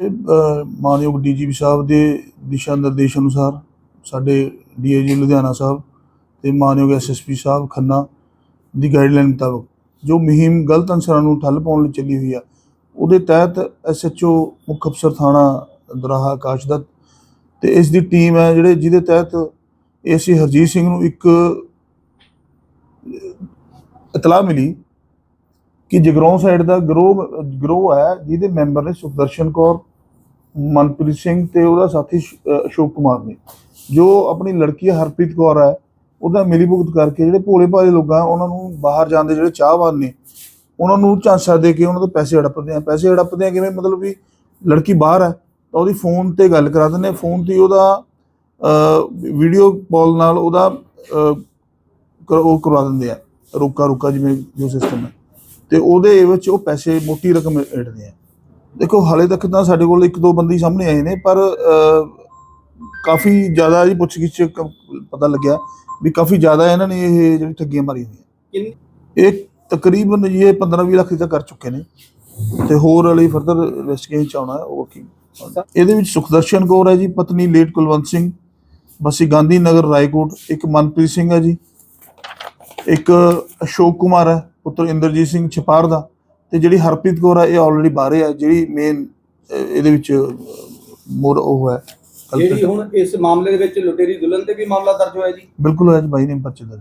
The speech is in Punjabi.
ਅਹ, ਮਾਨਯੋਗ ਡੀਜੀਪੀ ਸਾਹਿਬ ਦੇ ਦਿਸ਼ਾ ਨਿਰਦੇਸ਼ ਅਨੁਸਾਰ ਸਾਡੇ ਡੀਏਜੀ ਲੁਧਿਆਣਾ ਸਾਹਿਬ ਤੇ ਮਾਨਯੋਗ ਐਸਐਸਪੀ ਸਾਹਿਬ ਖੰਨਾ ਦੀ ਗਾਈਡਲਾਈਨ ਮੁਤਾਬਕ ਜੋ ਮੁਹਿੰਮ ਗਲਤ ਅਨਸਰਾਂ ਨੂੰ ਠੱਲ ਪਾਉਣ ਲਈ ਚੱਲੀ ਹੋਈ ਆ ਉਹਦੇ ਤਹਿਤ ਐਸਐਚਓ ਮੁੱਖ ਅਫਸਰ ਥਾਣਾ ਦਰਾਹਾ ਆਕਾਸ਼ ਦੱਤ ਤੇ ਇਸ ਦੀ ਟੀਮ ਹੈ ਜਿਹੜੇ ਜਿਹਦੇ ਤਹਿਤ ਏਸੀ ਹਰਜੀਤ ਸਿੰਘ ਨੂੰ ਇੱਕ ਇਤਲਾਹ ਮਿਲੀ ਕਿ ਜਗਰੋਂ ਸਾਈਡ ਦਾ ਗਰੋਹ ਗਰੋਹ ਹੈ ਜਿਹਦੇ ਮੈਂਬਰ ਨੇ ਸੁਖਦਰਸ਼ਨ ਕੌਰ ਮਨਪ੍ਰੀਤ ਸਿੰਘ ਤੇ ਉਹਦਾ ਸਾਥੀ ਅਸ਼ੋਕ ਕੁਮਾਰ ਨੇ। ਜੋ ਆਪਣੀ ਲੜਕੀ ਹਰਪ੍ਰੀਤ ਕੌਰ ਹੈ ਉਹਦਾ ਮਿਲੀ ਭੁਗਤ ਕਰਕੇ ਜਿਹੜੇ ਭੋਲੇ ਭਾਲੇ ਲੋਕਾਂ, ਉਹਨਾਂ ਨੂੰ ਬਾਹਰ ਜਾਣ ਦੇ ਜਿਹੜੇ ਚਾਹਵਾਨ ਨੇ, ਉਹਨਾਂ ਨੂੰ ਝਾਂਸਾ ਦੇ ਕੇ ਉਹਨਾਂ ਤੋਂ ਪੈਸੇ ਹੜਪਦੇ ਆ। ਪੈਸੇ ਹੜਪਦੇ ਆ ਕਿਵੇਂ? ਮਤਲਬ ਵੀ ਲੜਕੀ ਬਾਹਰ ਹੈ ਤਾਂ ਉਹਦੀ ਫੋਨ ਤੇ ਗੱਲ ਕਰਾ ਦਿੰਦੇ ਫੋਨ ਤੇ ਉਹਦਾ ਵੀਡੀਓ ਕਾਲ ਨਾਲ ਉਹਦਾ ਉਹ ਕਰਵਾ ਦਿੰਦੇ ਆ। ਰੋਕਾ ਰੋਕਾ ਜਿਵੇਂ ਜੋ ਸਿਸਟਮ ਹੈ। ਤੇ ਉਹਦੇ ਵਿੱਚ ਉਹ ਪੈਸੇ, ਮੋਟੀ ਰਕਮ ਏੜਦੇ ਆ। ਦੇਖੋ ਹਾਲੇ ਤੱਕ ਤਾਂ ਸਾਡੇ ਕੋਲ ਇੱਕ ਦੋ ਬੰਦੇ ਹੀ ਸਾਹਮਣੇ ਆਏ ਨੇ ਪਰ ਕਾਫੀ ਜ਼ਿਆਦਾ ਜੀ ਪੁੱਛਗਿੱਛ ਪਤਾ ਲੱਗਿਆ ਵੀ ਕਾਫੀ ਜ਼ਿਆਦਾ ਇਹਨਾਂ ਨੇ ਇਹ ਜਿਹੜੀ ਠੱਗੀਆਂ ਮਾਰੀਆਂ ਕਿੰਨੀ ਇਹ ਤਕਰੀਬਨ ਇਹ 15-20 ਲੱਖ ਦੀ ਤਾਂ ਕਰ ਚੁੱਕੇ ਨੇ ਤੇ ਹੋਰ ਵਾਲੀ ਫਰਦਰ ਇਨਵੈਸਟੀਗੇਸ਼ਨ ਚ ਆਉਣਾ ਹੈ ਉਹ ਕੀ। ਇਹਦੇ ਵਿੱਚ ਸੁਖਦਰਸ਼ਨ ਕੌਰ ਹੈ ਜੀ ਪਤਨੀ ਲੇਟ ਕੁਲਵੰਤ ਸਿੰਘ ਬਸੀ ਗਾਂਧੀ ਨਗਰ ਰਾਏਕੋਟ ਇੱਕ ਮਨਪ੍ਰੀਤ ਸਿੰਘ ਹੈ ਜੀ ਇੱਕ ਅਸ਼ੋਕ ਕੁਮਾਰ ਹੈ ਪੁੱਤਰ ਇੰਦਰਜੀਤ ਸਿੰਘ ਛਪਾਰ ਦਾ ਤੇ ਜਿਹੜੀ ਹਰਪ੍ਰੀਤ ਕੌਰ ਹੈ ਇਹ ਆਲਰੇਡੀ ਬਾਹਰੇ ਹੈ ਜਿਹੜੀ ਮੇਨ ਇਹਦੇ ਵਿੱਚ ਮੋਰ ਉਹ ਹੈ ਜਿਹੜੀ। ਹੁਣ ਇਸ ਮਾਮਲੇ ਦੇ ਵਿੱਚ ਲੁਟੇਰੀ ਦੁਲਹਨ ਤੇ ਵੀ ਮਾਮਲਾ ਦਰਜ ਹੋਇਆ ਜੀ ਬਿਲਕੁਲ ਹੋਇਆ ਜੀ ਬਾਈ ਨੇ ਪਰਚੇ ਦਾ